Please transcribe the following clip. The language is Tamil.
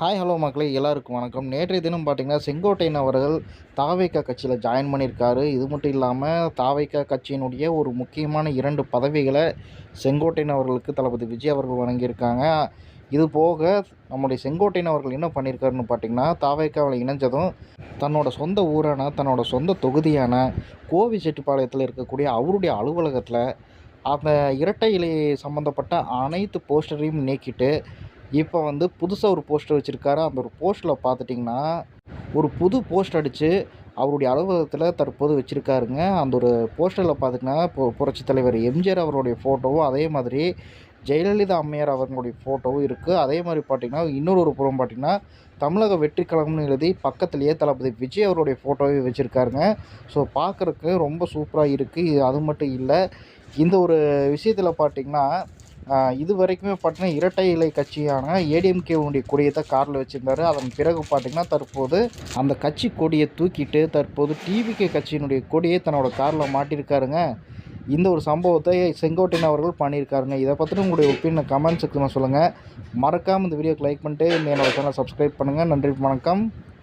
ஹாய் ஹலோ மக்களே எல்லாருக்கும் வணக்கம். நேற்றைய தினம் பார்த்தீங்கன்னா செங்கோட்டையன் அவர்கள் தாவைக்கா கட்சியில் ஜாயின் பண்ணியிருக்காரு. இது மட்டும் இல்லாமல் தாவைக்கா கட்சியினுடைய ஒரு முக்கியமான இரண்டு பதவிகளை செங்கோட்டையன் அவர்களுக்கு தளபதி விஜய் அவர்கள் வழங்கியிருக்காங்க. இது போக நம்முடைய செங்கோட்டையன் அவர்கள் என்ன பண்ணியிருக்காருன்னு பார்த்தீங்கன்னா தாவைக்காவில் இணைஞ்சதும் தன்னோட சொந்த ஊரான தன்னோட சொந்த தொகுதியான கோவி செட்டிப்பாளையத்தில் இருக்கக்கூடிய அவருடைய அலுவலகத்தில் அந்த இரட்டை இலை சம்மந்தப்பட்ட அனைத்து போஸ்டரையும் நீக்கிட்டு இப்போ வந்து புதுசாக ஒரு போஸ்டர் வச்சுருக்காரு. அந்த ஒரு போஸ்ட்டில் பார்த்துட்டிங்கன்னா ஒரு புது போஸ்ட் அடித்து அவருடைய அலுவலகத்தில் தற்போது வச்சுருக்காருங்க. அந்த ஒரு போஸ்டரில் பார்த்திங்கன்னா இப்போ புரட்சி தலைவர் எம்ஜிஆர் அவருடைய ஃபோட்டோவும் அதே மாதிரி ஜெயலலிதா அம்மையார் அவர்களுடைய ஃபோட்டோவும் இருக்குது அதே மாதிரி பார்த்திங்கன்னா இன்னொரு ஒரு புறம் பார்த்திங்கன்னா தமிழக வெற்றி கழகம்னு எழுதி பக்கத்துலேயே தளபதி விஜய் அவருடைய ஃபோட்டோவே வச்சுருக்காருங்க. ஸோ பார்க்குறக்கு ரொம்ப சூப்பராக இருக்குது இது அது மட்டும் இல்லை இந்த ஒரு விஷயத்தில் பார்த்திங்கன்னா இது வரைக்குமே பார்த்தீங்கன்னா இரட்டை இலை கட்சியான ஏடிஎம்கேவுடைய கொடியை தான் காரில் வச்சுருந்தாரு. அதன் பிறகு பார்த்தீங்கன்னா தற்போது அந்த கட்சி கொடியை தூக்கிட்டு தற்போது டிவிகே கட்சியினுடைய கொடியை தன்னோட காரில் மாட்டியிருக்காருங்க இந்த ஒரு சம்பவத்தை செங்கோட்டையன் அவர்கள் பண்ணியிருக்காருங்க. இதை பற்றின உங்களுடைய ஒப்பீனியன் கமெண்ட் செக்ஷனில் சொல்லுங்கள் மறக்காமல் இந்த வீடியோக்கு லைக் பண்ணிட்டு இந்த என்னோடய சேனல் சப்ஸ்கிரைப் பண்ணுங்கள் நன்றி வணக்கம்.